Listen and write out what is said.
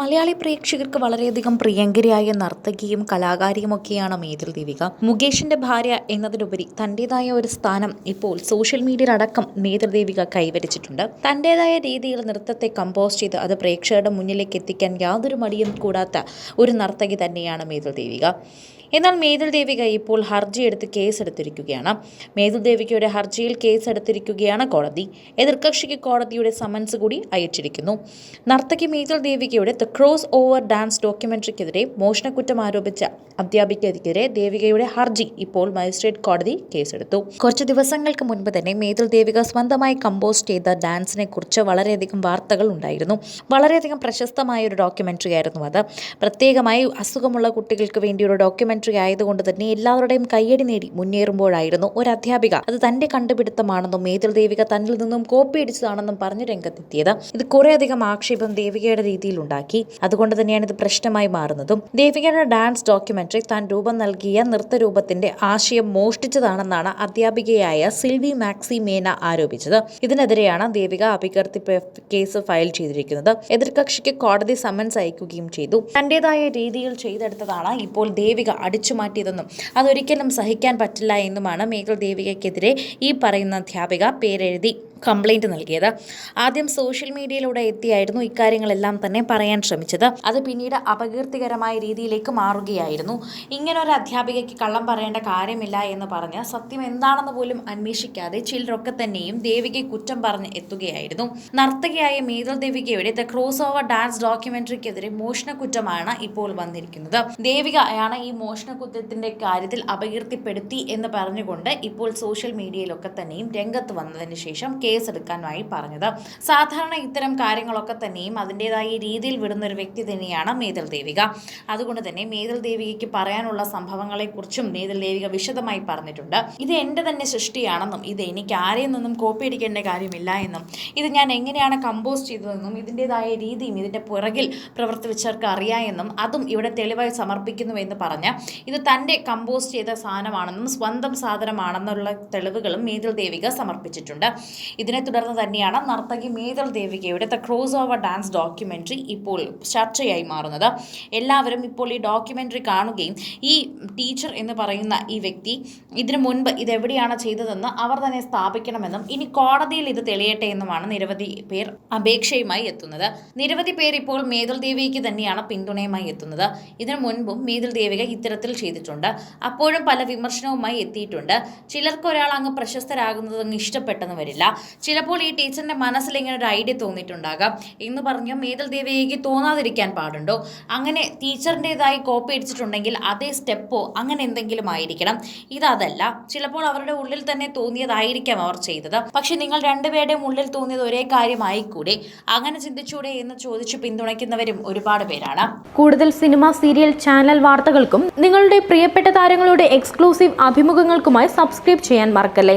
മലയാളി പ്രേക്ഷകർക്ക് വളരെയധികം പ്രിയങ്കരിയായ നർത്തകിയും കലാകാരിയുമൊക്കെയാണ് മേതിൽ ദേവിക. മുകേഷിന്റെ ഭാര്യ എന്നതിലുപരി തന്റേതായ ഒരു സ്ഥാനം ഇപ്പോൾ സോഷ്യൽ മീഡിയയിൽ അടക്കം മേതിൽ ദേവിക കൈവരിച്ചിട്ടുണ്ട്. തന്റേതായ രീതിയിൽ നൃത്തത്തെ കമ്പോസ് ചെയ്ത് അത് പ്രേക്ഷകരുടെ മുന്നിലേക്ക് എത്തിക്കാൻ യാതൊരു മടിയും കൂടാത്ത ഒരു നർത്തകി തന്നെയാണ് മേതിൽ ദേവിക. എന്നാൽ മേതിൽ ദേവിക ഇപ്പോൾ ഹർജി എടുത്ത് കേസെടുത്തിരിക്കുകയാണ്. മേതിൽ ദേവികയുടെ ഹർജിയിൽ കേസെടുത്തിരിക്കുകയാണ് കോടതി. എതിർകക്ഷിക്ക് കോടതിയുടെ സമൻസ് കൂടി അയച്ചിരിക്കുന്നു. നർത്തകി മേതിൽ ദേവികയുടെ ദ ക്രോസ് ഓവർ ഡാൻസ് ഡോക്യുമെന്ററിക്കെതിരെ മോഷണക്കുറ്റം ആരോപിച്ച അധ്യാപികയ്ക്കെതിരെ ദേവികയുടെ ഹർജി ഇപ്പോൾ മജിസ്ട്രേറ്റ് കോടതി കേസെടുത്തു. കുറച്ച് ദിവസങ്ങൾക്ക് മുൻപ് തന്നെ മേതിൽ ദേവിക സ്വന്തമായി കമ്പോസ് ചെയ്ത ഡാൻസിനെ കുറിച്ച് വളരെയധികം വാർത്തകൾ ഉണ്ടായിരുന്നു. വളരെയധികം പ്രശസ്തമായ ഒരു ഡോക്യുമെന്ററി ആയിരുന്നു അത്. പ്രത്യേകമായി അസുഖമുള്ള കുട്ടികൾക്ക് വേണ്ടിയൊരു ഒരു ഡോക്യുമെന്ററി ആയതുകൊണ്ട് തന്നെ എല്ലാവരുടെയും കയ്യടി നേടി മുന്നേറുമ്പോഴായിരുന്നു ഒരു അധ്യാപിക അത് തന്റെ കണ്ടുപിടുത്തമാണെന്നും മേതിൽ ദേവിക തന്നിൽ നിന്നും കോപ്പി അടിച്ചതാണെന്നും പറഞ്ഞ് രംഗത്തെത്തിയത്. ഇത് കുറേയധികം ആക്ഷേപം ദേവികയുടെ രീതിയിൽ ഉണ്ടാക്കി. അതുകൊണ്ട് തന്നെയാണ് ഇത് പ്രശ്നമായി മാറുന്നതും. ദേവികയുടെ ഡാൻസ് ഡോക്യുമെന്ററി താൻ രൂപം നൽകിയ നൃത്തരൂപത്തിന്റെ ആശയം മോഷ്ടിച്ചതാണെന്നാണ് അധ്യാപികയായ സിൽവി മാക്സി മേന ആരോപിച്ചത്. ഇതിനെതിരെയാണ് ദേവിക അപകീർത്തി കേസ് ഫയൽ ചെയ്തിരിക്കുന്നത്. എതിർകക്ഷിക്ക് കോടതി സമൻസ് അയക്കുകയും ചെയ്തു. തന്റേതായ രീതിയിൽ ചെയ്തെടുത്തതാണ് ഇപ്പോൾ ദേവിക അടിച്ചുമാറ്റിയതെന്നും അതൊരിക്കലും സഹിക്കാൻ പറ്റില്ല എന്നുമാണ് മേഘൽ ദേവികയ്ക്കെതിരെ ഈ പറയുന്ന അധ്യാപിക പേരെഴുതി. കംപ്ലൈന്റ് നൽകിയത്. ആദ്യം സോഷ്യൽ മീഡിയയിലൂടെ എത്തിയായിരുന്നു ഇക്കാര്യങ്ങളെല്ലാം തന്നെ പറയാൻ ശ്രമിച്ചത്. അത് പിന്നീട് അപകീർത്തികരമായ രീതിയിലേക്ക് മാറുകയായിരുന്നു. ഇങ്ങനൊരു അധ്യാപികയ്ക്ക് കള്ളം പറയേണ്ട കാര്യമില്ല എന്ന് പറഞ്ഞ് സത്യം എന്താണെന്ന് പോലും അന്വേഷിക്കാതെ ചിലരൊക്കെ തന്നെയും ദേവികയെ കുറ്റം പറഞ്ഞ് എത്തുകയായിരുന്നു. നർത്തകിയായ മേതൽ ദേവികയുടെ ദ ക്രോസ് ഓവർ ഡാൻസ് ഡോക്യുമെന്ററിക്കെതിരെ മോഷണക്കുറ്റമാണ് ഇപ്പോൾ വന്നിരിക്കുന്നത്. ദേവിക ആണ് ഈ മോഷണ കുറ്റത്തിന്റെ കാര്യത്തിൽ അപകീർത്തിപ്പെടുത്തി എന്ന് പറഞ്ഞുകൊണ്ട് ഇപ്പോൾ സോഷ്യൽ മീഡിയയിലൊക്കെ തന്നെയും രംഗത്ത് വന്നതിന് ശേഷം കേസെടുക്കാനായി പറഞ്ഞത്. സാധാരണ ഇത്തരം കാര്യങ്ങളൊക്കെ തന്നെയും അതിന്റെതായ രീതിയിൽ വിടുന്ന ഒരു വ്യക്തി തന്നെയാണ് മേതൽ ദേവിക. അതുകൊണ്ട് തന്നെ മേതൽ ദേവികയ്ക്ക് പറയാനുള്ള സംഭവങ്ങളെക്കുറിച്ചും മേതൽ ദേവിക വിശദമായി പറഞ്ഞിട്ടുണ്ട്. ഇത് എന്റെ തന്നെ സൃഷ്ടിയാണെന്നും ഇത് എനിക്ക് ആരെയും നിന്നും കോപ്പി അടിക്കേണ്ട കാര്യമില്ല എന്നും ഇത് ഞാൻ എങ്ങനെയാണ് കമ്പോസ് ചെയ്തതെന്നും ഇതിന്റെതായ രീതിയും ഇതിന്റെ പുറകിൽ പ്രവർത്തിച്ചവർക്ക് അറിയാമെന്നും അതും ഇവിടെ തെളിവായി സമർപ്പിക്കുന്നു എന്ന് പറഞ്ഞ് ഇത് തന്റെ കമ്പോസ് ചെയ്ത സാധനമാണെന്നും സ്വന്തം സാധനമാണെന്നുള്ള തെളിവുകളും മേതൽ ദേവിക സമർപ്പിച്ചിട്ടുണ്ട്. ഇതിനെ തുടർന്ന് തന്നെയാണ് നർത്തകി Methil ദേവികയുടെ the cross over dance documentary ഇപ്പോൾ ചർച്ചയായി മാറുന്നത്. എല്ലാവരും ഇപ്പോൾ ഈ ഡോക്യുമെന്ററി കാണുകയും ഈ ടീച്ചർ എന്ന് പറയുന്ന ഈ വ്യക്തി ഇതിനു മുൻപ് ഇതെവിടെയാണ് ചെയ്തതെന്ന് അവർ തന്നെ സ്ഥാപിക്കണമെന്നും ഇനി കോടതിയിൽ ഇത് തെളിയട്ടെ എന്നുമാണ് നിരവധി പേർ അപേക്ഷയുമായി എത്തുന്നത്. നിരവധി പേർ ഇപ്പോൾ മേതൽ ദേവിക്ക് തന്നെയാണ് പിന്തുണയുമായി എത്തുന്നത്. ഇതിനു മുൻപും മേതൽ ദേവിക ഇത്തരത്തിൽ ചെയ്തിട്ടുണ്ട്. അപ്പോഴും പല വിമർശനവുമായി എത്തിയിട്ടുണ്ട്. ചിലർക്ക് ഒരാൾ അങ്ങ് പ്രശസ്തരാകുന്നത് അങ്ങ് ഇഷ്ടപ്പെട്ടെന്ന് വരില്ല. ചിലപ്പോൾ ഈ ടീച്ചറിന്റെ മനസ്സിൽ ഇങ്ങനെ ഒരു ഐഡിയ തോന്നിയിട്ടുണ്ടാകാം. എന്ന് പറഞ്ഞു മേതൽ ദേവിയേക്ക് തോന്നാതിരിക്കാൻ പാടുണ്ടോ? അങ്ങനെ ടീച്ചറിന്റെതായി കോപ്പി അടിച്ചിട്ടുണ്ടെങ്കിൽ അതേ സ്റ്റെപ്പോ അങ്ങനെ എന്തെങ്കിലും ആയിരിക്കണം. ഇതല്ല ചിലപ്പോൾ അവരുടെ ഉള്ളിൽ തന്നെ തോന്നിയതായിരിക്കാം അവർ ചെയ്തത്. പക്ഷെ നിങ്ങൾ രണ്ടുപേരുടെയും ഉള്ളിൽ തോന്നിയത് ഒരേ കാര്യമായിക്കൂടെ? അങ്ങനെ ചിന്തിച്ചൂടെ എന്ന് ചോദിച്ചു പിന്തുണയ്ക്കുന്നവരും ഒരുപാട് പേരാണ്. കൂടുതൽ സിനിമ സീരിയൽ ചാനൽ വാർത്തകൾക്കും നിങ്ങളുടെ പ്രിയപ്പെട്ട താരങ്ങളുടെ എക്സ്ക്ലൂസീവ് അഭിമുഖങ്ങൾക്കുമായി സബ്സ്ക്രൈബ് ചെയ്യാൻ മറക്കല്ലേ?